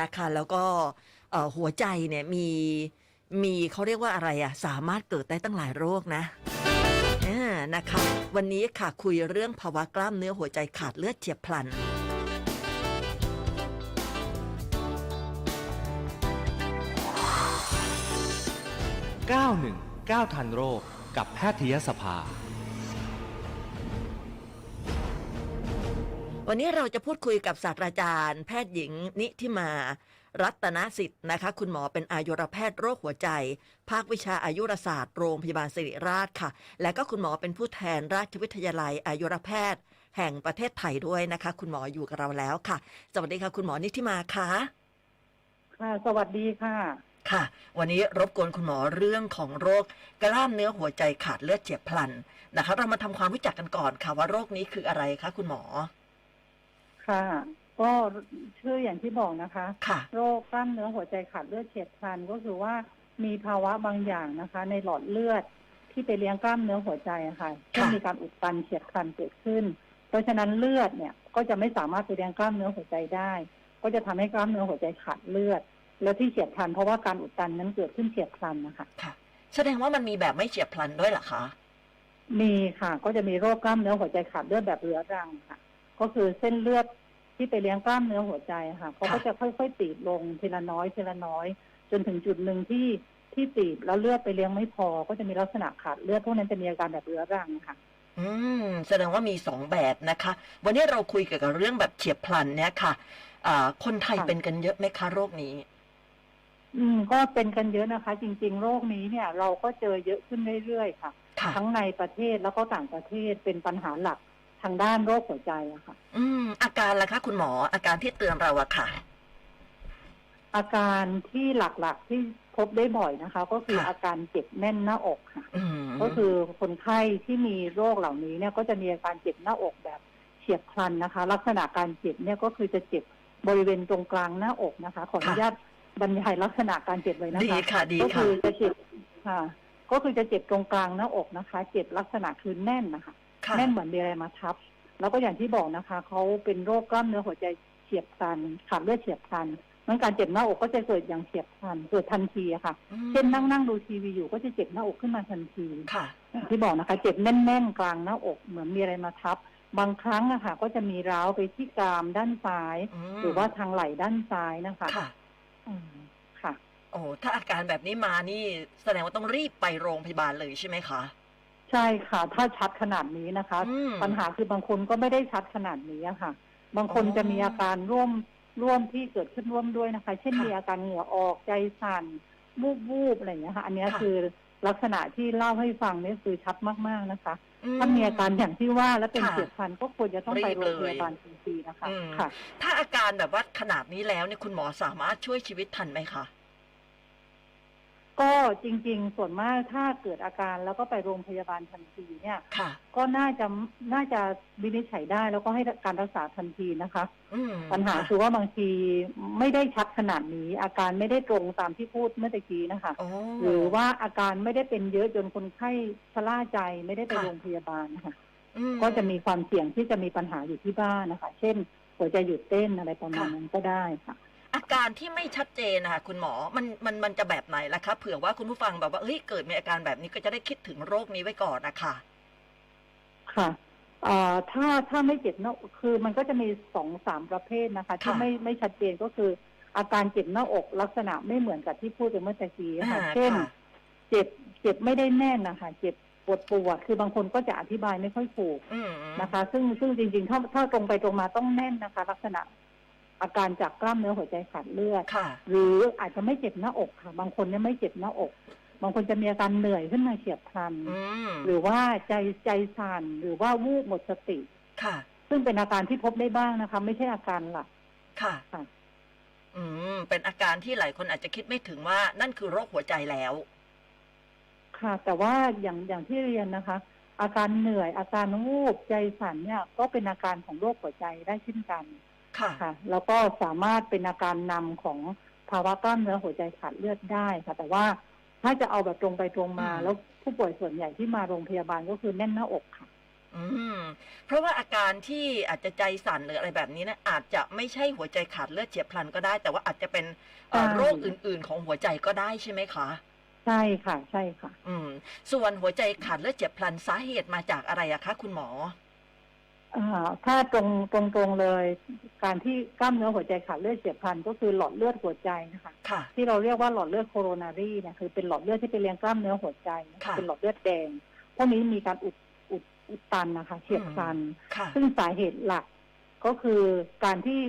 นะคะแล้วก็หัวใจเนี่ยมีมีเขาเรียกว่าอะไรอะสามารถเกิดได้ตั้งหลายโรคนะอ่านะคะวันนี้ค่ะคุยเรื่องภาวะกล้ามเนื้อหัวใจขาดเลือดเฉียบพลัน919ทันโรคกับแพทยสภา วันนี้เราจะพูดคุยกับศาสตราจารย์ แพทย์หญิงนิธิมา รัตนสิทธิ์นะคะ คุณหมอเป็นอายุรแพทย์โรคหัวใจ ภาควิชาอายุรศาสตร์โรงพยาบาลศิริราชค่ะ และก็คุณหมอเป็นผู้แทนราชวิทยาลัยอายุรแพทย์ แห่งประเทศไทยด้วยนะคะ คุณหมออยู่กับเราแล้วค่ะ สวัสดีค่ะ คุณหมอนิธิมาค่ะค่ะ สวัสดีค่ะ ค่ะ วันนี้รบกวนคุณหมอเรื่องของโรคกล้ามเนื้อหัวใจขาดเลือดเฉียบพลันนะคะ เรามาทำความรู้จักกันก่อนค่ะว่าโรคนี้คืออะไรคะคุณหมอ ค่ะ ก็ชื่ออย่างที่บอกนะคะ ค่ะ โรคกล้ามเนื้อหัวใจขาดเลือดเฉียบพลันก็คือว่ามีภาวะบางอย่างนะคะ ในหลอดเลือดที่ไปเลี้ยงกล้ามเนื้อหัวใจอะค่ะเช่นมีการอุดตันเฉียบพลันเกิดขึ้น เพราะฉะนั้นเลือดเนี่ยก็จะไม่สามารถไปเลี้ยงกล้ามเนื้อหัวใจได้ ก็จะทำให้กล้ามเนื้อหัวใจขาดเลือด แล้วที่เฉียบพลันเพราะว่าการอุดตันนั้นเกิดขึ้นเฉียบพลันนะคะค่ะ แสดงว่ามันมีแบบไม่เฉียบพลันด้วยเหรอคะ มีค่ะ ก็จะมีโรคกล้ามเนื้อหัวใจขาดเลือดแบบเรื้อรังค่ะ ก็คือเส้นเลือดที่ไปเลี้ยงกล้ามเนื้อหัวใจค่ะเขาก็จะค่อยๆตีบลงทีละน้อยทีละน้อย จนถึงจุดหนึ่งที่ที่ตีบแล้วเลือดไปเลี้ยงไม่พอ ก็จะมีลักษณะขาดเลือดพวกนั้นจะมีอาการแบบเรื้อรังค่ะอืมแสดงว่ามีสองแบบนะคะ วันนี้เราคุยเกี่ยวกับเรื่องแบบเฉียบพลันเนี่ยค่ะอ่าคนไทยค่ะเป็นกันเยอะไหมคะโรคนี้ อืม ก็เป็นกันเยอะนะคะ จริง ๆ โรคนี้เนี่ย เราก็เจอเยอะขึ้นเรื่อยๆค่ะค่ะทั้งในประเทศแล้วก็ต่างประเทศเป็นปัญหาหลัก ทางด้านโรคหัวใจอะค่ะ อืม อาการล่ะคะคุณหมออาการที่เตือนเราอะค่ะ อาการที่หลักๆที่พบได้บ่อยนะคะ ก็คือค่ะ อาการเจ็บแน่นหน้าอกค่ะ อืมก็คือคนไข้ที่มีโรคเหล่านี้เนี่ยก็จะมีอาการเจ็บหน้าอกแบบเฉียบพลันนะคะ ลักษณะการเจ็บเนี่ยก็คือจะเจ็บบริเวณตรงกลางหน้าอกนะคะ ขออนุญาตบรรยายลักษณะการเจ็บเลยนะดีคะ ค่ะดีก็ค่ะ คือจะเจ็บค่ะ ก็คือจะเจ็บตรงกลางหน้าอกนะคะ เจ็บลักษณะคือแน่นนะคะค่ะ แน่นเหมือนมีอะไรมาทับ แล้วก็อย่างที่บอกนะคะเขาเป็นโรคกล้ามเนื้อหัวใจเฉียบพลันขาดเลือดเฉียบพลันมันการเจ็บหน้าอกก็จะเกิดอย่างเฉียบพลันเกิดทันทีอะค่ะอืมเช่นนั่งนั่งดูทีวีอยู่ก็จะเจ็บหน้าอกขึ้นมาทันทีค่ะอย่างที่บอกนะคะ เจ็บแน่นๆกลางหน้าอกเหมือนมีอะไรมาทับ บางครั้งอะค่ะ ก็จะมีร้าวไปที่กรามด้านซ้ายอืมหรือว่าทางไหล่ด้านซ้ายนะคะค่ะอืมค่ะ โอ้ถ้าอาการแบบนี้มานี่ แสดงว่าต้องรีบไปโรงพยาบาลเลยใช่ไหมคะ ใช่ค่ะ ถ้าชัดขนาดนี้นะคะ อืม ปัญหาคือบางคนก็ไม่ได้ชัดขนาดนี้อะค่ะ บางคนอ๋อจะมีอาการร่วมร่วมที่เกิดขึ้นร่วมด้วยนะคะ เช่นค่ะมีอาการเหงื่อออกใจสั่นวูบวูบๆอะไรอย่างเงี้ยค่ะ อันเนี้ยค่ะ คือลักษณะที่เล่าให้ฟังเนี่ยคือชัดมากๆนะคะอืถ้ามีอาการอย่างที่ว่าและเป็นค่ะเฉียบพลันก็ควรจะต้องไปรีบโรงพเลยยาบาลทันทีนะคะอืม ค่ะ ถ้าอาการแบบว่าขนาดนี้แล้วเนี่ยคุณหมอสามารถช่วยชีวิตทันไหมคะ ก็จริง ๆ ส่วนมากถ้าเกิดอาการแล้วก็ไปโรงพยาบาลทันทีเนี่ย ค่ะ ก็น่าจะน่าจะวินิจฉัยได้แล้วก็ให้การรักษาทันทีนะคะ อืมปัญหาค่ะคือว่าบางทีไม่ได้ชัดขนาดนี้ อาการไม่ได้ตรงตามที่พูดเมื่อตะกี้นะคะ โอ้ หรือว่าอาการไม่ได้เป็นเยอะจนคนไข้ชะล่าใจไม่ได้ไปค่ะ โรงพยาบาลนะคะ อืก็จะมีความเสี่ยงที่จะมีปัญหาอยู่ที่บ้านนะคะ เช่นหัวใจหยุดเต้นอะไรประมาณนั้นก็ได้ค่ะ อาการที่ไม่ชัดเจนนะคะคุณหมอมันมันมันจะแบบไหนล่ะคะเผื่อว่าคุณผู้ฟังแบบว่าเฮ้ยเกิดมีอาการแบบนี้ก็จะได้คิดถึงโรคนี้ไว้ก่อนนะคะค่ะเอ่อถ้าถ้าไม่เจ็บหน้าคือมันก็จะมีสองสามประเภทนะคะ ที่ค่ะไม่ไม่ชัดเจนก็คือ อาการเจ็บหน้าอกลักษณะไม่เหมือนกับที่พูดไปเมื่อตะกี้ค่ะอ่าเช่นค่ะเจ็บเจ็บไม่ได้แน่นนะคะเจ็บปวดปวดคือบางคนก็จะอธิบายไม่ค่อยถูกอืมนะคะ ซึ่งซึ่งจริง ๆ ถ้าถ้าตรงไปตรงมาต้องแน่นนะคะ ลักษณะ อาการจากกล้ามเนื้อหัวใจขาดเลือดค่ะหรืออาจจะไม่เจ็บหน้าอกค่ะ บางคนเนี่ยไม่เจ็บหน้าอก บางคนจะมีอาการเหนื่อยขึ้นมาเฉียบพลันอืมหรือว่าใจใจสั่นหรือว่าวูบหมดสติค่ะ ซึ่งเป็นอาการที่พบได้บ้างนะคะ ไม่ใช่อาการหลักค่ะค่ะ อืม เป็นอาการที่หลายคนอาจจะคิดไม่ถึงว่า นั่นคือโรคหัวใจแล้ว ค่ะ แต่ว่าอย่างอย่างที่เรียนนะคะ อาการเหนื่อยอาการวูบใจสั่นเนี่ย ก็เป็นอาการของโรคหัวใจได้เช่นกัน ค่ะ ค่ะ แล้วก็สามารถเป็นอาการนำของภาวะกล้ามเนื้อหัวใจขาดเลือดได้ค่ะ แต่ว่าถ้าจะเอาแบบตรงไปตรงมาอืมแล้วผู้ป่วยส่วนใหญ่ที่มาโรงพยาบาลก็คือแน่นหน้าอกค่ะออืม เพราะว่าอาการที่อาจจะใจสั่นหรืออะไรแบบนี้เนะอาจจะไม่ใช่หัวใจขาดเลือดเฉียบพลันก็ได้ แต่ว่าอาจจะเป็นเอ่อใช่โรคอื่น ๆ ของหัวใจก็ได้ใช่ไหมคะใช่ค่ะ ใช่ค่ะ อืม ส่วนหัวใจขาดเลือดเฉียบพลันสาเหตุมาจากอะไรอะคะ คุณหมออ่า ถ้าตรงตรงตรงเลย การที่กล้ามเนื้อหัวใจขาดเลือดเฉียบพลันก็คือหลอดเลือดหัวใจนะคะค่ะที่เราเรียกว่าหลอดเลือดโคโรนารีเนี่ยคือเป็นหลอดเลือดที่ไปเลี้ยงกล้ามเนื้อหัวใจนะคะค่ะเป็นหลอดเลือดแดงพวกนี้มีการอุดอุดอุดตันนะคะเฉียบพลันค่ะซึ่งสาเหตุหลักก็คือการที่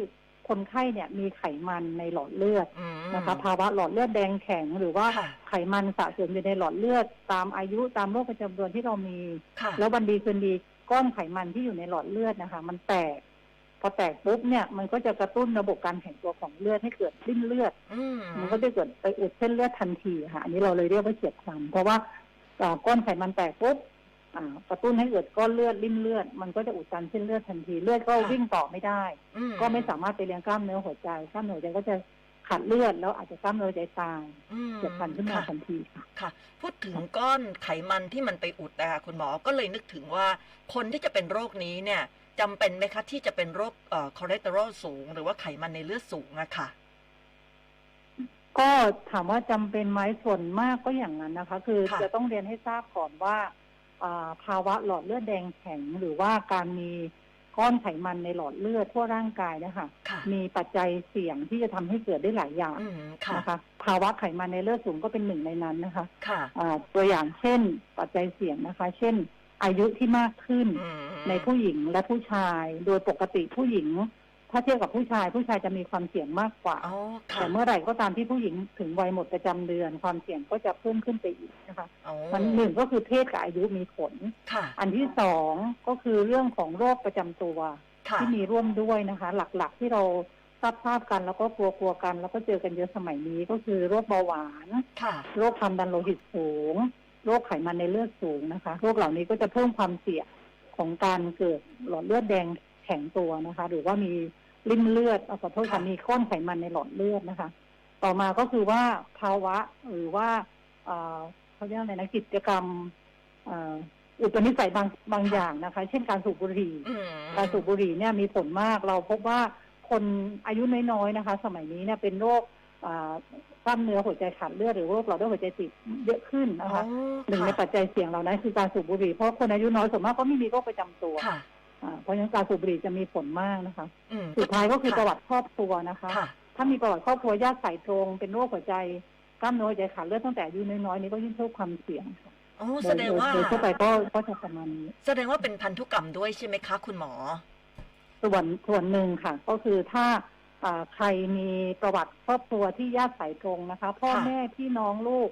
คนไข้เนี่ยมีไขมันในหลอดเลือดอืมนะคะภาวะหลอดเลือดแดงแข็ง หรือว่าค่ะไขมันสะสมอยู่ในหลอดเลือดตามอายุตามโรคประจำตัวที่เรามีค่ะแล้ววันดีคืนดี ก้อนไขมันที่อยู่ในหลอดเลือดนะคะ มันแตก พอแตกปุ๊บเนี่ย มันก็จะกระตุ้นระบบการแข็งตัวของเลือดให้เกิดริ่มเลือดอืมมันก็จะเกิดไปอุดเส้นเลือดทันทีค่ะ อันนี้เราเลยเรียกว่าเฉียบพลันเพราะว่าอ่าก้อนไขมันแตกปุ๊บอ่ากระตุ้นให้เกิดก้อนเลือดริ่มเลือด มันก็จะอุดตันเส้นเลือดทันทีเลือดก็วิ่งต่อไม่ได้อืก็ไม่สามารถไปเลี้ยงกล้ามเนื้อหัวใจกล้ามเนื้อหัวใจก็จะ ขาดเลือดแล้วอาจจะกล้ามเนื้อหัวใจตายอืมเฉียบพลันขึ้นมาค่ะทันทีค่ะค่ะ พูดถึงก้อนไขมันที่มันไปอุดนะคะคุณหมอก็เลยนึกถึงว่าคนที่จะเป็นโรคนี้เนี่ยจำเป็นไหมคะที่จะเป็นโรคเอ่อคอเลสเตอรอลสูง หรือว่าไขมันในเลือดสูงอะค่ะ ก็ถามว่าจำเป็นไหมส่วนมากก็อย่างนั้นนะคะ คือค่ะจะต้องเรียนให้ทราบก่อนว่าอ่าภาวะหลอดเลือดแดงแข็งหรือว่าการมี ก้อนไขมันในหลอดเลือดทั่วร่างกายนะคะค่ะมีปัจจัยเสี่ยงที่จะทำให้เกิดได้หลายอย่างอืมค่ะนะคะ ภาวะไขมันในเลือดสูงก็เป็นหนึ่งในนั้นนะคะค่ะอ่าตัวอย่างเช่น ปัจจัยเสี่ยงนะคะ เช่น อายุที่มากขึ้น อืมในผู้หญิงและผู้ชาย โดยปกติผู้หญิง ถ้าเทียบกับผู้ชายผู้ชายจะมีความเสี่ยงมากกว่า อ๋อค่ะแต่เมื่อไหร่ก็ตามที่ผู้หญิงถึงวัยหมดประจำเดือน ความเสี่ยงก็จะเพิ่มขึ้นไปอีกนะคะอ๋อมันหนึ่งก็คือเพศกับอายุมีผล ค่ะอันที่สองก็คือเรื่องของโรคประจำตัวค่ะที่มีร่วมด้วยนะคะ หลักๆที่เราทราบทราบกันแล้วก็กลัวกลัวๆกัน แล้วก็เจอกันเยอะสมัยนี้ก็คือโรคเบาหวาน ค่ะ โรคความดันโลหิตสูง โรคไขมันในเลือดสูงนะคะ โรคเหล่านี้ก็จะเพิ่มความเสี่ยงของการเกิดหลอดเลือดแดง แข็งตัวนะคะ หรือว่ามีริ่มเลือดเอาขอโทษค่ะค่ะมีก้อนไขมันในหลอดเลือดนะคะ ต่อมาก็คือว่าภาวะหรือว่าเอ่อเขาเรียกอะไรนะกิจกรรมเอ่ออุปนิสัยบางบางอย่างนะคะ เช่นการสูบบุหรี่อืมการสูบบุหรี่เนี่ยมีผลมากเราพบว่าคนอายุน้อยๆนะคะ สมัยนี้เนี่ยเป็นโรคอ่ากล้ามเนื้อหัวใจขาดเลือดหรือโรคหลอดเลือดหัวใจตีบเยอะขึ้นอ๋นะอคะหนึ่งในปัจจัยเสี่ยงเหล่านั้นคือการสูบบุหรี่เพราะคนอายุน้อยส่วนมากก็ไม่มีโรคประจำตัวค่ะอ่า เพราะฉะนั้นการสูบบุหรี่จะมีผลมากนะคะอืมสุดท้ายก็คือค่ะประวัติครอบครัวนะคะค่ะถ้ามีประวัติครอบครัวญาติสายตรง เป็นโรคหัวใจกล้ามเนื้อหัวใจขาดเลือดตั้งแต่อายุน้อยๆนี้ก็ยิ่งเพิ่มความเสี่ยงค่ะอ๋อโดแสยดงว่าโดยทั่วไปก็ก็จะประมาณนี้แสดงว่าเป็นพันธุกรรมด้วยใช่ไหมคะ คุณหมอ ส่วนส่วนหนึ่งค่ะ ก็คือถ้าอ่าใครมีประวัติครอบครัวที่ญาติสายตรงนะคะ พ่อค่ะแม่พี่น้องลูก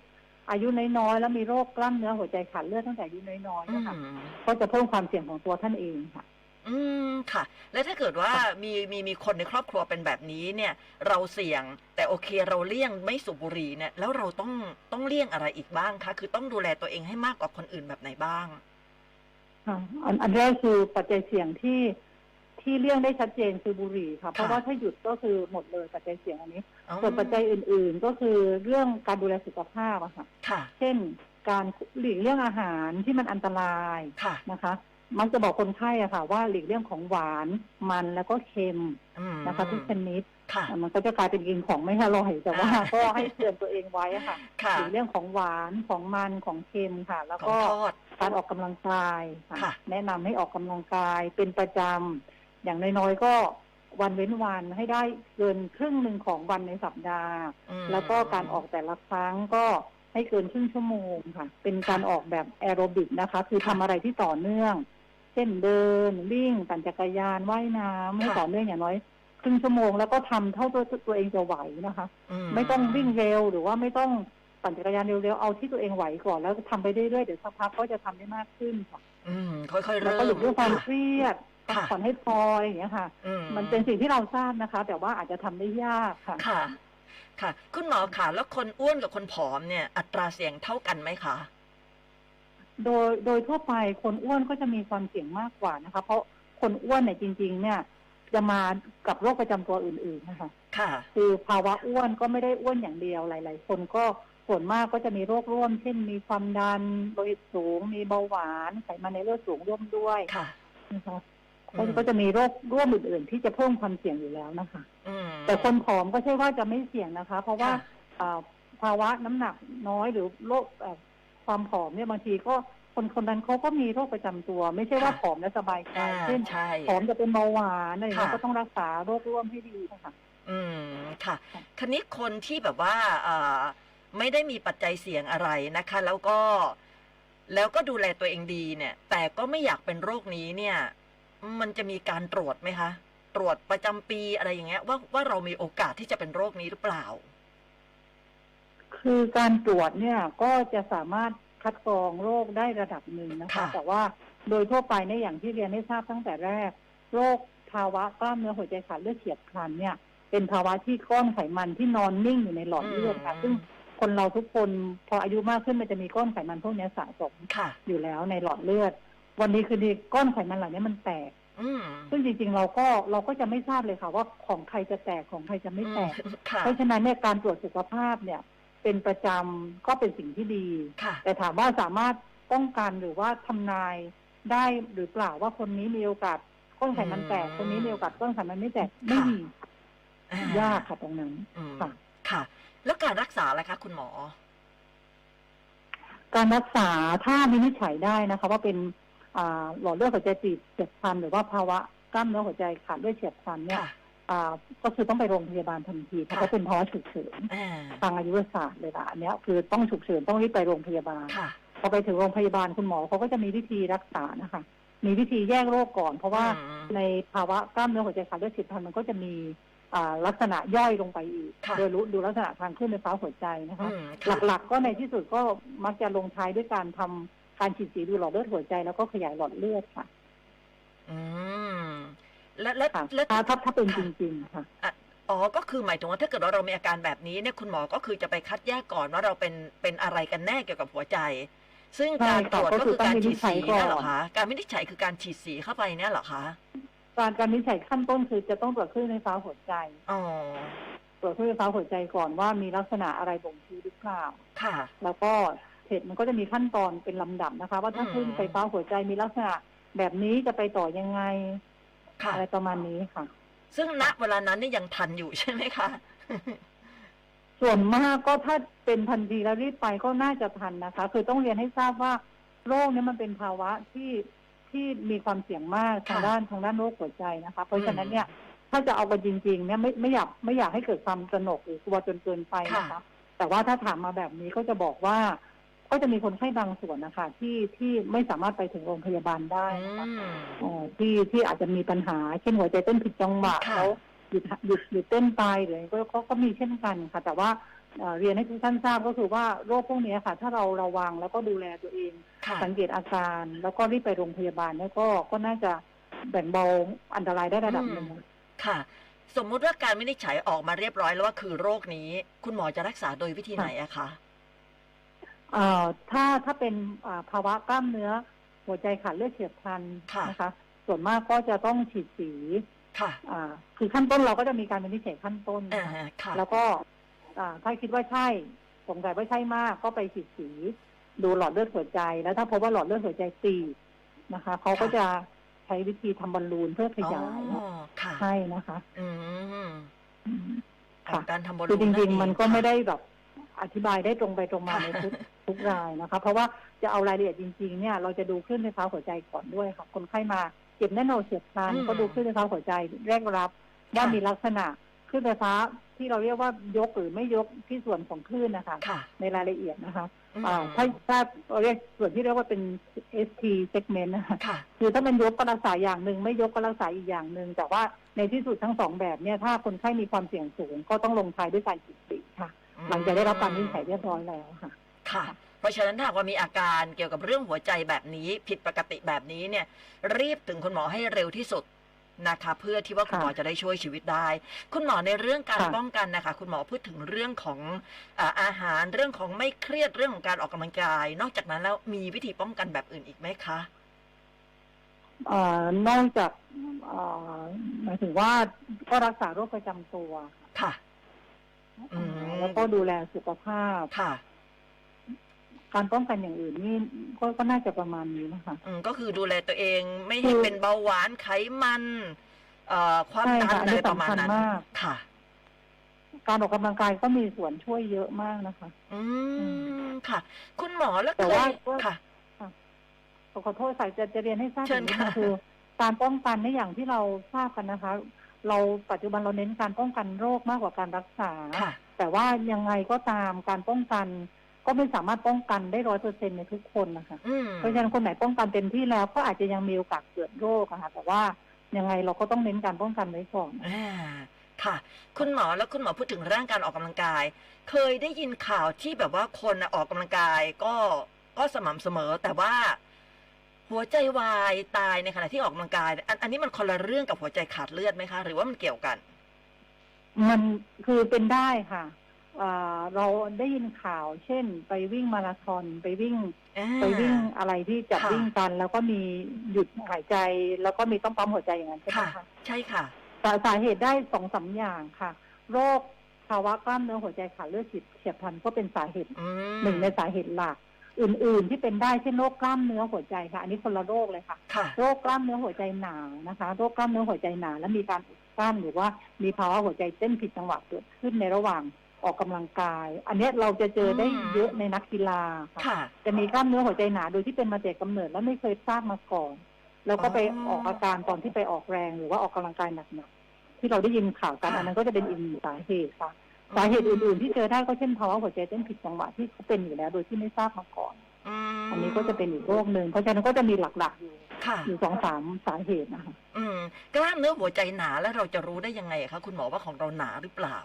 อายุน้อยๆแล้วมีโรคกล้ามเนื้อหัวใจขาดเลือดตั้งแต่อายุน้อยๆอืนะคะมก็จะเพิ่มความเสี่ยงของตัวท่านเองค่ะ อืมค่ะ แล้วถ้าเกิดว่ามีมีมีคนในครอบครัวเป็นแบบนี้เนี่ย เราเสี่ยงแต่โอเคเราเลี่ยงไม่สูบบุหรี่เนี่ย แล้วเราต้องต้องเลี่ยงอะไรอีกบ้างคะคือต้องดูแลตัวเองให้มากกว่าคนอื่นแบบไหนบ้างค่ะอันอันแรกคือปัจจัยเสี่ยงที่ที่เลี่ยงได้ชัดเจนคือบุหรี่ค่ะ เพราะว่าถ้าหยุดก็คือหมดเลยปัจจัยเสี่ยงอันนี้อ๋อส่วนปัจจัยอื่น ๆ ก็คือเรื่องการดูแลสุขภาพอะค่ะค่ะเช่น การหลีกเลี่ยงอาหารที่มันอันตรายค่ะนะคะ มักจะบอกคนไข้อะค่ะ ว่าหลีกเลี่ยงของหวานมันแล้วก็เค็มอืมนะคะ ทุกชนิดค่ะมันก็จะกลายเป็นกินของไม่อร่อย แต่ว่าอ่าก็ให้เตือนตัวเองไว้อะค่ะค่ะหลีกเลี่ยงของหวานของมันของเค็มค่ะ แล้วของก็ทอดการออกกำลังกายค่ะค่ะแนะนำให้ออกกำลังกายเป็นประจำอย่างน้อยๆก็วันเว้นวันให้ได้เกินครึ่งหนึ่งของวันในสัปดาห์อืมแล้วก็การออกแต่ละครั้งก็ให้เกินครึ่งชั่วโมงค่ะ เป็นการออกแบบแอโรบิกนะคะ คือค่ะทำอะไรที่ต่อเนื่อง เช่นเดินวิ่งปั่นจักรยานว่ายน้ำให้ค่ะต่อเนื่องอย่างน้อยครึ่งชั่วโมงแล้วก็ทำเท่าตัวตัวเองจะไหวนะคะ ไม่ต้องวิ่งเร็วหรือว่าไม่ต้องปั่นจักรยานเร็วๆเอาที่ตัวเองไหวก่อนแล้วทำไปเรื่อยๆเดี๋ยวสักพักก็จะทำได้มากขึ้นค่ะอืมค่อยๆแล้วเริ่ก็หลีมกเลี่ยงความค่ะเครียดพักค่ะผ่อนให้พออย่างเงี้ยค่ะอืมันเป็นสิ่งที่เราทราบนะคะ แต่ว่าอาจจะทำได้ยากค่ะค่ะค่ะ คุณหมอค่ะแล้วคนอ้วนกับคนผอมเนี่ย อัตราเสี่ยงเท่ากันไหมคะ โดยโดยทั่วไปคนอ้วนก็จะมีความเสี่ยงมากกว่านะคะ เพราะคนอ้วนเนี่ยจริง ๆ เนี่ย จะมากับโรคประจำตัวอื่น ๆ นะคะ ค่ะ คือภาวะอ้วนก็ไม่ได้อ้วนอย่างเดียวหลาย ๆ คนก็ส่วนมากก็จะมีโรคร่วม เช่นมีความดันโลหิตสูง มีเบาหวานไขมันในเลือดสูงร่วมด้วยค่ะนะคะอืมก็จะมีโรคร่วมอื่น ๆ ที่จะเพิ่มความเสี่ยงอยู่แล้วนะคะอืมแต่คนผอมก็ใช่ว่าจะไม่เสี่ยงนะคะ เพราะว่าค่ะอ่าภาวะน้ำหนักน้อยหรือโรคเอ่อ ความผอมเนี่ยบางทีก็คนคนนั้นเขาก็มีโรคประจำตัว ไม่ใช่ว่าผอมแล้วสบายใจอ่าเช่นใช่ผอมจะเป็นเบาหวานอะไรอย่างเงี้ยค่ะก็ต้องรักษาโรคร่วมให้ดีนะคะอืมค่ะค่ะคันนี้คนที่แบบว่าเอ่อไม่ได้มีปัจจัยเสี่ยงอะไรนะคะ แล้วก็แล้วก็ดูแลตัวเองดีเนี่ย แต่ก็ไม่อยากเป็นโรคนี้เนี่ย มันจะมีการตรวจไหมคะ ตรวจประจำปีอะไรอย่างเงี้ยว่าว่าเรามีโอกาสที่จะเป็นโรคนี้หรือเปล่า คือการตรวจเนี่ยก็จะสามารถคัดกรองโรคได้ระดับหนึ่งนะคะ ค่ะแต่ว่าโดยทั่วไปในยอย่างที่เรียนให้ทราบตั้งแต่แรก โรคภาวะกล้ามเนื้อหัวใจขาดเลือดเฉียบพลันเนี่ย เป็นภาวะที่ก้อนไขมันที่นอนนิ่งอยู่ในหลอดเลือดค่ะ อืม ซึ่งคนเราทุกคนพออายุมากขึ้นมันจะมีก้อนไขมันพวกนี้สะสมค่ะ อยู่แล้วในหลอดเลือด วันนี้คือดีก้อนไขมันเหล่านี้มันแตก อืมซึ่งจริงๆ เราก็เราก็จะไม่ทราบเลยค่ะ ว่าของใครจะแตกของใครจะไม่แตกอืมค่ะ เพราะฉะนั้นเนี่ยการตรวจสุขภาพเนี่ย เป็นประจำก็เป็นสิ่งที่ดี ค่ะ แต่ถามว่าสามารถป้องกันหรือว่าทำนายได้หรือเปล่าว่าคนนี้มีโอกาสก้อนไขมันแตกอืมคนนี้มีโอกาสก้อนไขมันไม่แตกไม่มีอ่ยากค่ะตรงนั้นอืมค่ะ ค่ะ แล้วการรักษาล่ะคะ คุณหมอ การรักษาถ้าวินิจฉัยได้นะคะ ว่าเป็นอ่าหลอดเลือดหัวใจตีบเฉียบพลันหรือว่าภาวะกล้ามเนื้อหัวใจขาดเลือดเฉียบพลันเนี่ย ค่ะอ่า ก็คือต้องไปโรงพยาบาลทันทีเพราะค่ะเขาเป็นภาวะฉุกเฉินอ่าทางอายุรศาสตร์เลยล่ะอันเนี้ยคือต้องฉุกเฉินต้องรีบไปโรงพยาบาลค่ะพอไปถึงโรงพยาบาลคุณหมอเขาก็จะมีวิธีรักษานะคะ มีวิธีแยกโรคก่อน เพราะว่าอืมในภาวะกล้ามเนื้อหัวใจขาดเลือดเฉียบพลันมันก็จะมีอ่าลักษณะย่อยลงไปอีกค่ะโดยรู้ดูลักษณะทางขึ้นในฟ้าหัวใจนะคะอืมหค่ะลักๆก็ในที่สุดก็มักจะลงท้ายด้วยการทำการฉีดสีดูหลอดเลือดหัวใจแล้วก็ขยายหลอดเลือดค่ะ อืม และและค่ะและถ้าถ้าถ้าเป็นจค่ะริงๆค่ะ อ๋อก็คือหมายถึงว่าถ้าเกิดว่าเรามีอาการแบบนี้เนี่ยคุณหมอก็คือจะไปคัดแยกก่อนว่าเราเป็นเป็นอะไรกันแน่เกี่ยวกับหัวใจ ซึ่งใช่การตรวจค่ะก็ก็คืคืออต้องการฉีดสีวินิจฉัยก่อน เนี่ยเหรอคะการวินิจฉัยคือการฉีดสีเข้าไปเนี่ยเหรอคะการการวินิจฉัยขั้นต้นคือจะต้องตรวจคลื่นในฟ้าหัวใจ อ๋อตรวจคลื่นในฟ้าหัวใจก่อนว่ามีลักษณะอะไรบ่งชี้หรือเปล่า ค่ะ แล้วก็เสร็จมันก็จะมีขั้นตอนเป็นลำดับนะคะ ว่าถ้าอืม คลื่นไฟฟ้าหัวใจมีลักษณะแบบนี้จะไปต่อยังไง ค่ะ อะไรประมาณนี้ค่ะ ซึ่งณเวลานั้นนี่ยังทันอยู่ใช่ไหมคะ ส่วนมากก็ถ้าเป็นทันทีแล้วรีบไปก็น่าจะทันนะคะ คือต้องเรียนให้ทราบว่าโรคนี้มันเป็นภาวะที่ที่มีความเสี่ยงมากทางค่ะด้านทางด้านโรคหัวใจนะคะ เพราะฉะนั้นเนี่ยถ้าจะเอากันจริงๆเนี่ยไม่ไม่อยากไม่อยากให้เกิดความตระหนกหรือกลัวจนเกินไปนะคะค่ะแต่ว่าถ้าถามมาแบบนี้ก็จะบอกว่า ก็จะมีคนไข้บางส่วนนะคะที่ที่ไม่สามารถไปถึงโรงพยาบาลได้อืนะคะมเอ่อที่ที่อาจจะมีปัญหา เช่นหัวใจเต้นผิดจังหวะค่ะ แล้วหยุดหยุดหยุดเต้นไปหรืออะไรก็ก็ก็มีเช่นกันค่ะ แต่ว่าเอ่อเรียนให้ทุกท่านทราบก็คือว่าโรคพวกนี้ค่ะ ถ้าเราระวังแล้วก็ดูแลตัวเอง ค่ะ สังเกตอาการ แล้วก็รีบไปโรงพยาบาลเนี่ยก็ก็น่าจะแบ่งเบาอันตรายได้ระดับหนึ่งค่ะ สมมุติว่าการวินิจฉัยออกมาเรียบร้อยแล้วว่าคือโรคนี้ คุณหมอจะรักษาโดยวิธีไหนอะคะ เอ่อถ้าถ้าเป็นอ่าภาวะกล้ามเนื้อ หัวใจขาดเลือดเฉียบพลันค่ะ นะคะ ส่วนมากก็จะต้องฉีดสีค่ะอ่าคือขั้นต้นเราก็จะมีการวินิจฉัยขั้นต้นอ่านะคะค่ะแล้วก็อ่าถ้าคิดว่าใช่สงสัยว่าใช่มากก็ไปฉีดสี ดูหลอดเลือดหัวใจ แล้วถ้าพบว่าหลอดเลือดหัวใจตีบนะคะเขาก็ค่ะจะใช้วิธีทำบอลลูนเพื่อขยายอ๋อค่ะให้นะคะอืมอืมค่ะ การทำบอลคือลูนจริงๆ มันก็ไม่ค่ะได้แบบ อธิบายได้ตรงไปตรงมาค่ะในทุกทุกรายนะคะ เพราะว่าจะเอารายละเอียดจริงๆเนี่ยเราจะดูคลื่นในเท้าหัวใจก่อนด้วยค่ะคนไข้มาเจ็บแน่นอนเฉียบพลันก็ดูคลื่นในเท้าหัวใจแรกรับว่ามีลักษณะคลื่นไฟฟ้าที่เราเรียกว่ายกหรือไม่ยกที่ส่วนของคลื่นนะคะค่ะในรายละเอียดนะคะอืมอ่าถ้าถ้าเราเรียกส่วนที่เรียกว่าเป็น ST segment นะคะค่ะคือถ้ามันยกก็รักษาอย่างหนึ่งไม่ยกก็รักษาอีกอย่างหนึ่งแต่ว่าในที่สุดทั้งสองแบบเนี่ยถ้าคนไข้มีความเสี่ยงสูงก็ต้องลงท้ายด้วยการฉีดสีค่ะ หลังจากได้รับการวินิจฉัยเรียบร้อยแล้วค่ะ ค่ะ เพราะฉะนั้นถ้าหากว่ามีอาการเกี่ยวกับเรื่องหัวใจแบบนี้ผิดปกติแบบนี้เนี่ย รีบถึงคุณหมอให้เร็วที่สุดนะคะ เพื่อที่ว่าคุณหมอค่ะจะได้ช่วยชีวิตได้ คุณหมอในเรื่องการค่ะป้องกันนะคะ คุณหมอพูดถึงเรื่องของอาอาหารเรื่องของไม่เครียดเรื่องของการออกกำลังกาย นอกจากนั้นแล้วมีวิธีป้องกันแบบอื่นอีกไหมคะ เอ่อนอกจากเอ่อหมายถึงว่าก็รักษาโรคประจำตัว ค่ะอืม แล้วก็ดูแลสุขภาพ ค่ะ การป้องกันอย่างอื่นนี่ก็ก็น่าจะประมาณนี้นะคะ อืมก็คือดูแลตัวเองไม่คืให้อเป็นเบาหวานไขมัน เอ่อความใช่ดันค่ะอันอะนี้ไรประมาณนั้น สำคัญมาก ค่ะ การออกกำลังกายก็มีส่วนช่วยเยอะมากนะคะ อืมค่ะ คุณหมอแล้วแต่เคว่ายก็ค่ะ ขอโทษค่ะจะจะเรียนให้ทราบเชิญอย่างนี้ค่ะ คือ การป้องกันในอย่างที่เราทราบกันนะคะ เราปัจจุบันเราเน้นการป้องกันโรคมากกว่าการรักษา ค่ะ แต่ว่ายังไงก็ตามการป้องกันก็ไม่สามารถป้องกันได้ร้อยเปอร์เซ็นในทุกคนนะคะอืมเพราะฉะนั้นคนไหนป้องกันเต็มที่แล้วก็อาจจะยังมีโอกาสเกิดโรคอะค่ะแต่ว่ายังไงเราก็ต้องเน้นการป้องกันไว้ก่อนอ่าค่ะ คุณหมอแล้วคุณหมอพูดถึงเรื่องการออกกำลังกาย เคยได้ยินข่าวที่แบบว่าคนน่ะออกกำลังกายก็ก็สม่ำเสมอ แต่ว่า หัวใจวายตายในขณะที่ออกกำลังกาย อันอันนี้มันคนละเรื่องกับหัวใจขาดเลือดไหมคะ หรือว่ามันเกี่ยวกัน มันคือเป็นได้ค่ะอ่าเราได้ยินข่าว เช่น ไปวิ่งมาราธอนไปวิ่งอ่าไปวิ่งอะไรที่จัดค่ะวิ่งกัน แล้วก็มีหยุดหายใจ แล้วก็มีต้องปั๊มหัวใจอย่างนั้นใช่ไหมค่ะคะใช่ค่ะสาสาเหตุได้สองสามอย่างค่ะ โรคภาวะกล้ามเนื้อหัวใจขาดเลือดเฉียบพลันก็เป็นสาเหตุอืมหนึ่งในสาเหตุหลัก อื่น ๆ ที่เป็นได้เช่นโรคกล้ามเนื้อหัวใจค่ะ อันนี้คนละโรคเลยค่ะค่ะโรคกล้ามเนื้อหัวใจหนานะคะ โรคกล้ามเนื้อหัวใจหนา และมีการอุด กั้น หรือว่ามีภาวะหัวใจเต้นผิดจังหวะเกิดขึ้นในระหว่างออกกำลังกาย อันเนี้ยเราจะเจอได้อืมเยอะในนักกีฬาค่ะค่ะ จะมีกล้ามเนื้อหัวใจหนาโดยที่เป็นมาแต่กำเนิดและไม่เคยทราบมาก่อน แล้วก็ไปอ๋อออกอาการตอนที่ไปออกแรงหรือว่าออกกำลังกายหนักๆที่เราได้ยินข่าวกันค่ะอันนั้นก็จะเป็นอีกหนึ่งสาเหตุค่ะสาเหตุอื่นๆที่เจอได้ก็เช่นภาวะหัวใจเต้นผิดจังหวะที่เขาเป็นอยู่แล้ว โดยที่ไม่ทราบมาก่อนมอันนี้ก็จะเป็นอีกโรคหนึ่งเพราะฉะนั้นก็จะมีหลักๆอยู่ ค่ะ อยู่สองสามสาเหตุนะคะอืม กล้ามเนื้อหัวใจหนาแล้วเราจะรู้ได้ยังไงคะคุณหมอว่าของเราหนาหรือเปล่า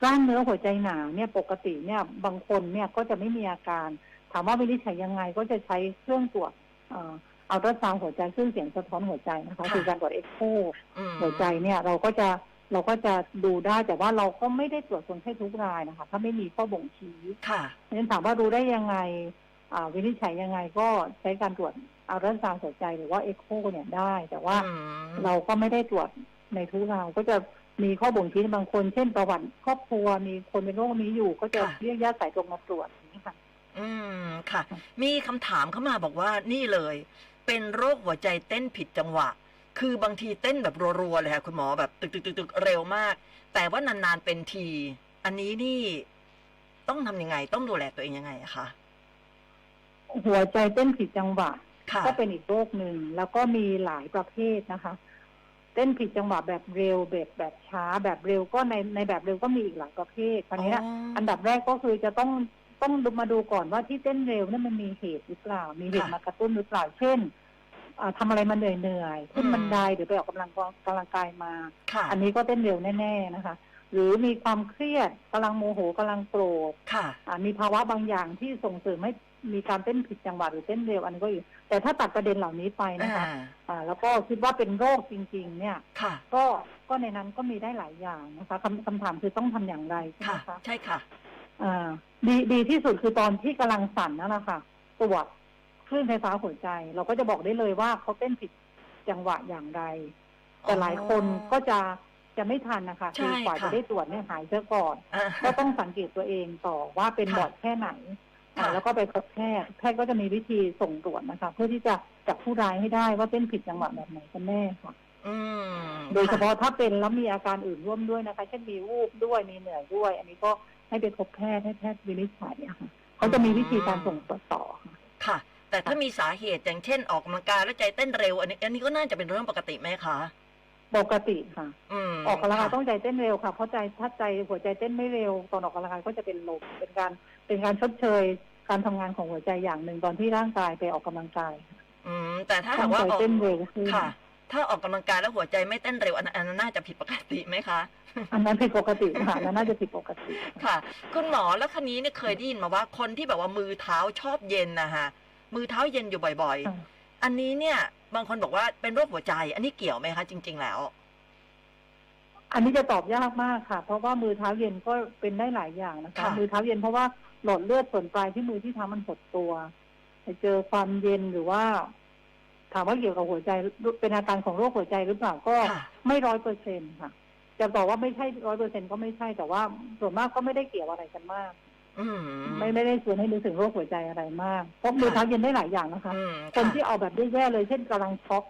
กล้ามเนื้อหัวใจหนาเนี่ยปกติเนี่ยบางคนเนี่ยก็จะไม่มีอาการ ถามว่าวินิจฉัยยังไงก็จะใช้เครื่องตรวจเอ่ออัลตราซาวด์หัวใจเครื่องเสียงสะท้อนหัวใจนะคะค่ะ คือการตรวจเอ็กโคอืมหัวใจเนี่ยเราก็จะเราก็จะดูได้แต่ว่าเราก็ไม่ได้ตรวจคนไข้ทุกรายนะคะ ถ้าไม่มีข้อบ่งชี้ ค่ะเพราะฉะนั้นถามว่ารู้ได้ยังไง อ่า วินิจฉัยยังไงก็ใช้การตรวจ อัลตราซาวด์หัวใจหรือว่าเอ็กโคเนี่ยได้ แต่ว่าอืมเราก็ไม่ได้ตรวจในทุกรายก็จะมีข้อบ่งชี้ในบางคน เช่นประวัติครอบครัวมีคนเป็นโรคนี้อยู่ ก็จะเรียกญาติสายตรงมาตรวจอย่างนี้ค่ะ อืมค่ะ มีคำถามเข้ามาบอกว่านี่เลย เป็นโรคหัวใจเต้นผิดจังหวะ คือบางทีเต้นแบบรัวๆเลยค่ะคุณหมอแบบตึกตึกตึกตึกเร็วมาก แต่ว่านานๆเป็นที อันนี้นี่ต้องทำยังไง ต้องดูแลตัวเองยังไงอะคะหัวใจเต้นผิดจังหวะค่ะ ก็เป็นอีกโรคหนึ่ง แล้วก็มีหลายประเภทนะคะ เต้นผิดจังหวะแบบเร็วแบบแบบช้าแบบเร็วก็ในในแบบเร็วก็มีอีกหลายประเภทคราวนี้อันดับแรกก็คือจะต้องต้องดูมาดูก่อนว่าที่เต้นเร็วเนี่ยมันมีเหตุหรือเปล่า มีเหตุค่ะมากระตุ้นหรือเปล่าเช่นอ่าทำอะไรมาเหนื่อยเหนื่อยๆขึ้นอืมบันไดหรือไปออกกำลังกำลังกายมาค่ะอันนี้ก็เต้นเร็วแน่ ๆนะคะ หรือมีความเครียดกำลังโมโหกำลังโกรธค่ะอ่ามีภาวะบางอย่างที่ส่งเสริมให้ มีการเต้นผิดจังหวะหรือเต้นเร็วอันนี้ก็อยู่ แต่ถ้าตัดประเด็นเหล่านี้ไปนะคะอ่าอ่าแล้วก็คิดว่าเป็นโรคจริง ๆ เนี่ยค่ะก็ก็ในนั้นก็มีได้หลายอย่างนะคะคำคำถามคือต้องทำอย่างไรใช่ไหค่ะมคะใช่ค่ะอ่าดีดีที่สุดคือตอนที่กำลังสั่นนั่นแหละค่ะตรวจคลื่นไฟฟ้าหัวใจ เราก็จะบอกได้เลยว่าเขาเต้นผิดจังหวะอย่างไร แต่หลายคนก็จะจะไม่ทันนะคะใช่คืกว่าค่ะจะได้ตรวจเนี่ยหายเสียก่อนอ่าก็ต้องสังเกตตัวเองต่อว่าเป็นค่ะบอดแค่ไหนอ่าค่ะ แล้วก็ไปพบแพทย์แพทย์ก็จะมีวิธีส่งตรวจนะคะ เพื่อที่จะจับผู้ร้ายให้ได้ว่าเต้นผิดจังหวะแบบไหนกันแน่ค่ะอืมโดยเฉค่ะพาะถ้าเป็นแล้วมีอาการอื่นร่วมด้วยนะคะ เช่นมีวูบด้วยมีเหนื่อยด้วย อันนี้ก็ให้ไปพบแพทย์ให้แพทย์วินิจฉัยอะค่ะเขาจะมีวิธีการส่งตรวจต่อค่ะค่ะ แต่ถ้ามีสาเหตุอย่างเช่นออกกำลังกายแล้วใจเต้นเร็ว อันนี้ อันนี้ก็น่าจะเป็นเรื่องปกติไหมคะ ปกติค่ะ อืมออกกำลังกายค่ะต้องใจเต้นเร็วค่ะ เพราะใจถ้าใจหัวใจเต้นไม่เร็วตอนออกกำลังกายก็จะเป็นลมเป็นการเป็นการชดเชย การทำงานของหัวใจอย่างหนึ่งตอนที่ร่างกายไปออกกำลังกายอืมแต่ถ้าต้หาอกงว่าใจออกเต้นเร็วขึ้นค่ะ ถ้าออกกำลังกายแล้วหัวใจไม่เต้นเร็วอันอันนั้นน่าจะผิดปกติไหมคะ อันนั้นผิดปกติค่ะอันนั้นน่าจะผิดปกติ ค่ะ คุณหมอแล้วคันนี้เนี่ยเคยได้ยินมาว่าคนที่แบบว่ามือเท้าชอบเย็นนะฮะมือเท้าเย็นอยู่บ่อยค่ะๆอันนี้เนี่ย บางคนบอกว่าเป็นโรคหัวใจ อันนี้เกี่ยวไหมคะจริง ๆ แล้ว อันนี้จะตอบยากมากค่ะ เพราะว่ามือเท้าเย็นก็เป็นได้หลายอย่างนะคะ ค่ะ มือเท้าเย็นเพราะว่าหลอดเลือดส่วนปลายที่มือที่เท้ามันหดตัวไปเจอความเย็นหรือว่า ถามว่าเกี่ยวกับหัวใจเป็นอาการของโรคหัวใจหรือเปล่าก็ค่ะ ไม่ร้อยเปอร์เซ็นค่ะ จะบอกว่าไม่ใช่ร้อยเปอร์เซ็นก็ไม่ใช่แต่ว่าส่วนมากก็ไม่ได้เกี่ยวอะไรกันมาก อืมไม่ไม่ได้ชวนให้นึกถึงโรคหัวใจอะไรมากเพราะมือเท้าเย็นได้หลายอย่างนะคะ อืมคนที่เอาแบบแย่ๆเลยเช่นกำลังช็อก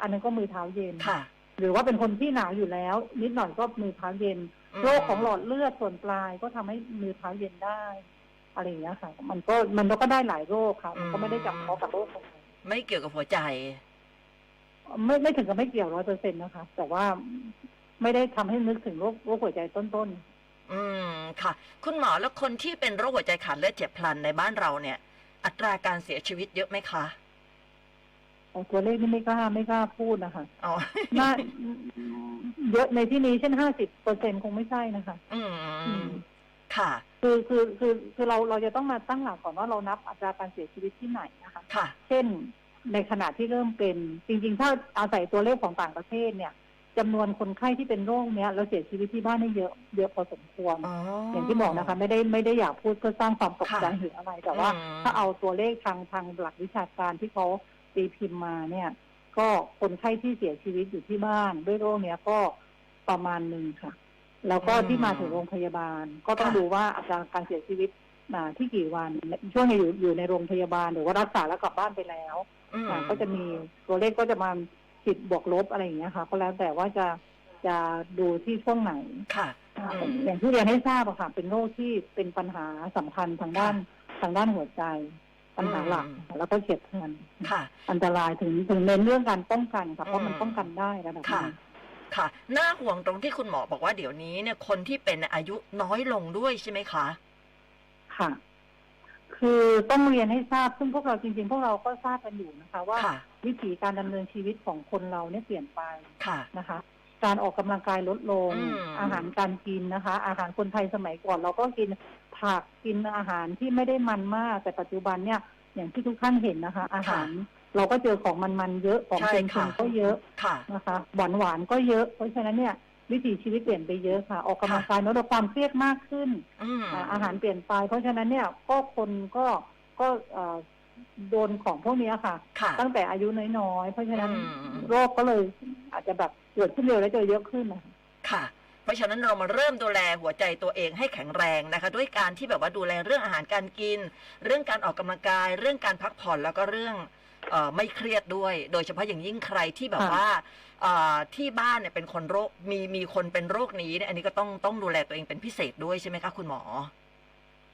อันนั้นก็มือเท้าเย็นค่ะ หรือว่าเป็นคนที่หนาวอยู่แล้ว นิดหน่อยก็มือเท้าเย็นมโรคของหลอดเลือดส่วนปลายก็ทำให้มือเท้าเย็นได้ อะไรอย่างเงี้ยค่ะ มันก็มันก็ได้หลายโรคค่ะมันก็ไม่ได้จำเพาะกับโรคของเราไม่เกี่ยวกับหัวใจ ไม่ไม่ถึงกับไม่เกี่ยวร้อยเปอร์เซ็นต์นะคะ แต่ว่าไม่ได้ทำให้นึกถึงโรคโรคหัวใจต้น อืมค่ะ คุณหมอแล้วคนที่เป็นโรคหัวใจขาดเลือดเจ็บพลันในบ้านเราเนี่ย อัตราการเสียชีวิตเยอะไหมคะๆแต่ตัวเลขนี่ไม่กล้าไม่กล้าพูดนะคะอ๋อน่าเยอะในที่นี้เช่นห้าสิบเปอร์เซ็นคงไม่ใช่นะคะ อือืมมค่ะ คือคือคือคือเราเราจะต้องมาตั้งหลักก่อนว่าเรานับอัตราการเสียชีวิตที่ไหนนะคะ ค่ะ เช่นในขณะที่เริ่มเป็นจริง ๆ ถ้าอาศัยตัวเลขของต่างประเทศเนี่ย จำนวนคนไข้ที่เป็นโรคเนี้ยเราเสียชีวิตที่บ้านนี่เยอะเยอะพอสมควรอ๋อออย่างที่บอกนะคะ ไม่ได้ไม่ได้อยากพูดเพื่อสร้างความตกใจค่ะหรืออะไร แต่ว่าอืมถ้าเอาตัวเลขทางทางหลักวิชาการที่เขาตีพิมพ์มาเนี่ย ก็คนไข้ที่เสียชีวิตอยู่ที่บ้าน ด้วยโรคเนี้ยก็ประมาณหนึ่งค่ะ แล้วก็ที่มาถึงโรงพยาบาล ก็ต้องดูว่าอัตราการเสียชีวิตอ่าที่กี่วันช่วงอยู่อยู่ในโรงพยาบาลหรือว่ารักษาแล้วกลับบ้านไปแล้วอืมอ่าก็จะมีตัวเลขก็จะมา สิบบวกลบอะไรอย่างเงี้ยค่ะ ก็แล้วแต่ว่าจะจะดูที่ช่วงไหนค่ะอ่าอืมอย่างที่เรียนให้ทราบอะค่ะ เป็นโรคที่เป็นปัญหาสำคัญทางด้านทางด้านหัวใจ ปัญหาหลักอืมแล้วก็เฉียบพลันค่ะอันตรายถึงถึงเน้นเรื่องการป้องกันค่ะเพราะมันอืมป้องกันได้ระดับหค่ะนึงค่ะ น่าห่วงตรงที่คุณหมอบอกว่าเดี๋ยวนี้เนี่ยคนที่เป็นอายุน้อยลงด้วยใช่ไหมคะ ค่ะ คือต้องเรียนให้ทราบซึ่งพวกเราจริง ๆ พวกเราก็ทราบกันอยู่นะคะ ว่าค่ะ วิถีการดำเนินชีวิตของคนเราเนี่ยเปลี่ยนไปค่ะ นะคะ การออกกำลังกายลดลง อืม อาหารการกินนะคะ อาหารคนไทยสมัยก่อน เราก็กินผักกินอาหารที่ไม่ได้มันมาก แต่ปัจจุบันเนี่ย อย่างที่ทุกท่านเห็นนะคะ อาหารเราก็เจอของมันๆเยอะของใช่เค็มค่ะ ๆก็เยอะ ค่ะ นะคะหวานหวานๆก็เยอะ เพราะฉะนั้นเนี่ย วิถีชีวิตเปลี่ยนไปเยอะค่ะ ออกกำลังกายลดความเครียดมากขึ้นอืมอ่าอาหารเปลี่ยนไป เพราะฉะนั้นเนี่ยก็คนก็ก็เอ่อโดนของพวกเนี้ยค่ะค่ะ ตั้งแต่อายุน้อยๆ เพราะฉะนั้นอืมโรคก็เลยอาจจะแบบเกิดขึ้นเร็วและเจอเยอะขึ้นนะคะค่ะ เพราะฉะนั้นเรามาเริ่มดูแลหัวใจตัวเองให้แข็งแรงนะคะ ด้วยการที่แบบว่าดูแลเรื่องอาหารการกิน เรื่องการออกกำลังกาย เรื่องการพักผ่อนแล้วก็เรื่องเออไม่เครียดด้วย โดยเฉพาะอย่างยิ่งใครที่แบบว่าเอ่อ ที่บ้านเนี่ยเป็นคนโรคมีมีคนเป็นโรคนี้เนี่ยอันนี้ก็ต้องต้องดูแลตัวเองเป็นพิเศษด้วยใช่ไหมคะคุณหมอ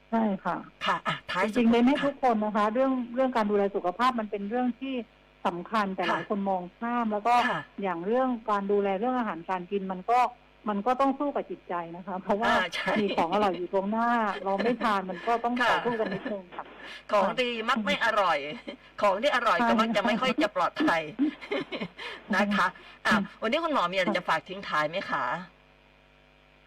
ใช่ค่ะ ค่ะอะท้ายจสุดริงๆเลยไม่ค่ะทุกคนนะคะ เรื่องเรื่องการดูแลสุขภาพมันเป็นเรื่องที่สำคัญแต่หค่ะลายคนมองข้าม แล้วก็ค่ะอย่างเรื่องการดูแลเรื่องอาหารการกินมันก็ มันก็ต้องสู้กับจิตใจนะคะ เพราะว่าอ่าใช่ มีของอร่อยอยู่ตรงหน้า เราไม่ทานมันก็ต้องค่ะต่อสู้กันนิดนึงค่ะ ของดีมักไม่อร่อย ของที่อร่อยก็มักจะไม่ค่อยจะปลอดภัยนะคะอะวันนี้คุณหมอมีอะไรจะฝากทิ้งท้ายไหมคะ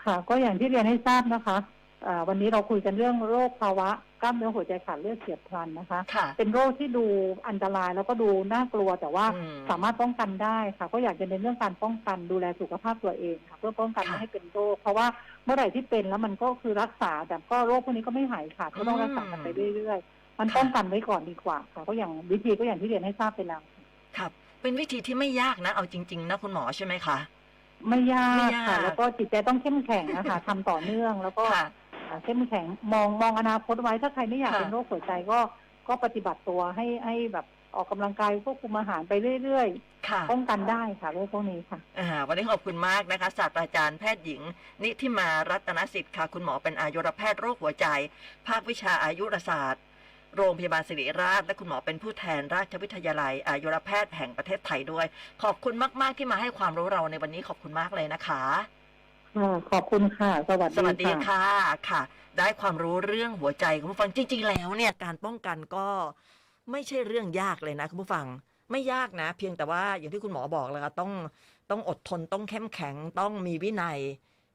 ค่ะ ก็อย่างที่เรียนให้ทราบนะคะอ่า วันนี้เราคุยกันเรื่องโรคภาวะกล้ามเนื้อหัวใจขาดเลือดเฉียบพลันนะคะ ค่ะ เป็นโรคที่ดูอันตรายแล้วก็ดูน่ากลัวแต่ว่าอืม สามารถป้องกันได้ค่ะ ก็อยากจะเน้นเรื่องการป้องกันดูแลสุขภาพตัวเองค่ะ เพื่อป้องกันค่ะไม่ให้เป็นโรคเพราะว่าเมื่อไหร่ที่เป็นแล้วมันก็คือรักษาแต่ก็โรคพวกนี้ก็ไม่หายขาดก็ต้องรักษากันไปเรื่อยๆมันค่ะป้องกันไว้ก่อนดีกว่าค่ะก็อย่างวิธีก็อย่างที่เรียนให้ทราบไปแล้ว ครับ เป็นวิธีที่ไม่ยากนะ เอาจริง ๆ นะคุณหมอใช่ไหมคะ ไม่ยาไม่กยาก ค่ะ แล้วก็จิตใจต้องเข้มแข็งนะคะทำต่อเนื่องแล้วก็ค่ะ อ่าเข้มแข็งมองมองอนาคตไว้ถ้าใครไม่อยากค่ะ เป็นโรคหัวใจก็ก็ปฏิบัติตัวให้ให้แบบออกกำลังกายควบคุมอาหารไปเรื่อยค่ะๆป้องกันได้ค่ะโรคพวกนี้ค่ะ อ่าวันนี้ขอบคุณมากนะคะ ศาสตราจารย์แพทย์หญิง นิธิมารัตนสิทธิ์ค่ะ คุณหมอเป็นอายุรแพทย์โรคหัวใจ ภาควิชาอายุรศาสตร์ โรงพยาบาลศิริราช และคุณหมอเป็นผู้แทนราชวิทยาลัย อายุรแพทย์แห่งประเทศไทยด้วย ขอบคุณมาก ๆ ที่มาให้ความรู้เราในวันนี้ขอบคุณมากเลยนะคะ ค่ะขอบคุณค่ะ สวัสดีวัสดีค่ะค่ะ ค่ะ ได้ความรู้เรื่องหัวใจคุณผู้ฟังจริง ๆ แล้วเนี่ยการป้องกันก็ไม่ใช่เรื่องยากเลยนะคุณผู้ฟังไม่ยากนะ เพียงแต่ว่าอย่างที่คุณหมอบอกเลยค่ะต้องต้องอดทนต้องเข้มแข็งต้องมีวินัย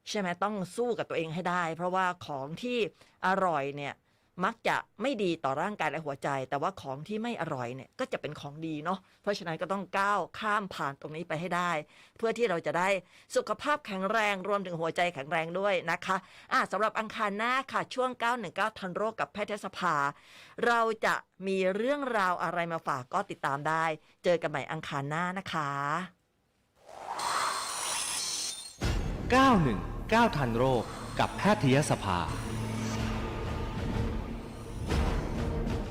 ใช่ไหมต้องสู้กับตัวเองให้ได้ เพราะว่าของที่อร่อยเนี่ย มักจะไม่ดีต่อร่างกายและหัวใจ แต่ว่าของที่ไม่อร่อยเนี่ยก็จะเป็นของดีเนาะเพราะฉะนั้นก็ต้องก้าวข้ามผ่านตรงนี้ไปให้ได้ เพื่อที่เราจะได้สุขภาพแข็งแรงรวมถึงหัวใจแข็งแรงด้วยนะคะอะสำหรับอังคารหน้าค่ะช่วง 919 ทันโรคกับแพทยสภา เราจะมีเรื่องราวอะไรมาฝากก็ติดตามได้ เจอกันใหม่อังคารหน้านะคะ 919 ทันโรคกับแพทยสภา